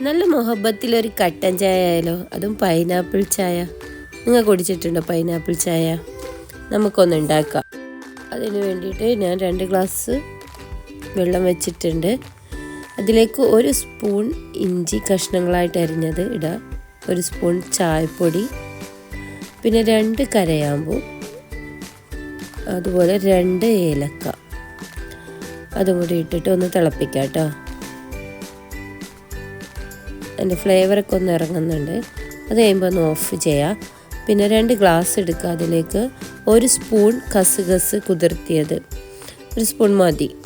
നല്ല മൊഹബത്തിലൊരു കട്ടൻ ചായ ആയാലോ അതും പൈനാപ്പിൾ ചായ. നിങ്ങൾ കുടിച്ചിട്ടുണ്ടോ പൈനാപ്പിൾ ചായ? നമുക്കൊന്ന് ഉണ്ടാക്കാം. അതിന് വേണ്ടിയിട്ട് ഞാൻ രണ്ട് ഗ്ലാസ് വെള്ളം വെച്ചിട്ടുണ്ട്. അതിലേക്ക് ഒരു സ്പൂൺ ഇഞ്ചി കഷ്ണങ്ങളായിട്ട് അരിഞ്ഞത് ഇടാം. ഒരു സ്പൂൺ ചായപ്പൊടി. പിന്നെ രണ്ട് കരയാമ്പൂ. അതുപോലെ രണ്ട് ഏലക്ക. അതും കൂടി ഇട്ടിട്ട് ഒന്ന് തിളപ്പിക്കാം കേട്ടോ അതിന്റെ ഫ്ലേവറൊക്കെ ഒന്ന് ഇറങ്ങുന്നുണ്ട്. അത് കഴിയുമ്പോൾ ഒന്ന് ഓഫ് ചെയ്യാം. പിന്നെ രണ്ട് ഗ്ലാസ് എടുക്കുക. അതിലേക്ക് ഒരു സ്പൂൺ കസുകസ് കുതിർത്തിയത്. ഒരു സ്പൂൺ മതി.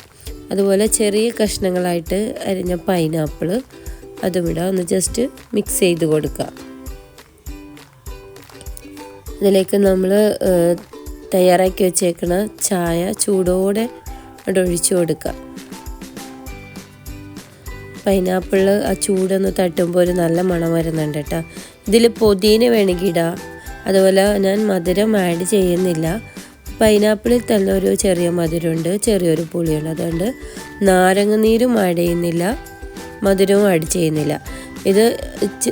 അതുപോലെ ചെറിയ കഷ്ണങ്ങളായിട്ട് അരിഞ്ഞ പൈനാപ്പിൾ അതും ഇടുക ഒന്ന് ജസ്റ്റ് മിക്സ് ചെയ്ത് കൊടുക്കുക. അതിലേക്ക് നമ്മൾ തയ്യാറാക്കി വെച്ചേക്കണ ചായ ചൂടോടെ ഒഴിച്ചു കൊടുക്കുക. പൈനാപ്പിൾ ആ ചൂടൊന്ന് തട്ടുമ്പോൾ ഒരു നല്ല മണം വരുന്നുണ്ട് കേട്ടോ. ഇതിൽ പൊതിന വേണമെങ്കിൽ ഇടാം. അതുപോലെ ഞാൻ മധുരം ആഡ് ചെയ്യുന്നില്ല. പൈനാപ്പിളിൽ തന്നെ ഒരു ചെറിയ മധുരമുണ്ട് ചെറിയൊരു പുളിയുണ്ട്. അതുകൊണ്ട് നാരങ്ങ നീരും ആഡ് ചെയ്യുന്നില്ല മധുരവും ആഡ് ചെയ്യുന്നില്ല. ഇത്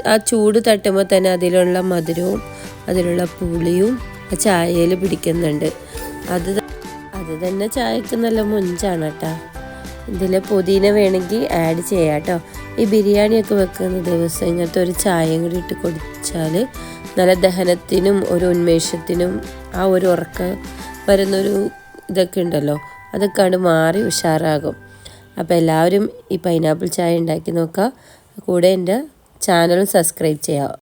ആ ചൂട് തട്ടുമ്പോൾ തന്നെ അതിലുള്ള മധുരവും അതിലുള്ള പുളിയും ആ ചായയിൽ പിടിക്കുന്നുണ്ട്. അത് അത് തന്നെ ചായക്ക് നല്ല മുഞ്ചാണ് കേട്ടോ. ഇതിൽ പുതിന വേണമെങ്കിൽ ആഡ് ചെയ്യാം കേട്ടോ ഈ ബിരിയാണിയൊക്കെ വെക്കുന്ന ദിവസം ഇങ്ങനത്തെ ഒരു ചായയും കൂടി ഇട്ട് കുടിച്ചാൽ നല്ല ദഹനത്തിനും ഒരു ഉന്മേഷത്തിനും ആ ഒരു ഉറക്കം വരുന്നൊരു ഇതൊക്കെ ഉണ്ടല്ലോ. അതൊക്കെ അവിടെ മാറി ഉഷാറാകും. അപ്പോൾ എല്ലാവരും ഈ പൈനാപ്പിൾ ചായ ഉണ്ടാക്കി നോക്കുക. കൂടെ എന്റെ ചാനൽ സബ്സ്ക്രൈബ് ചെയ്യാം.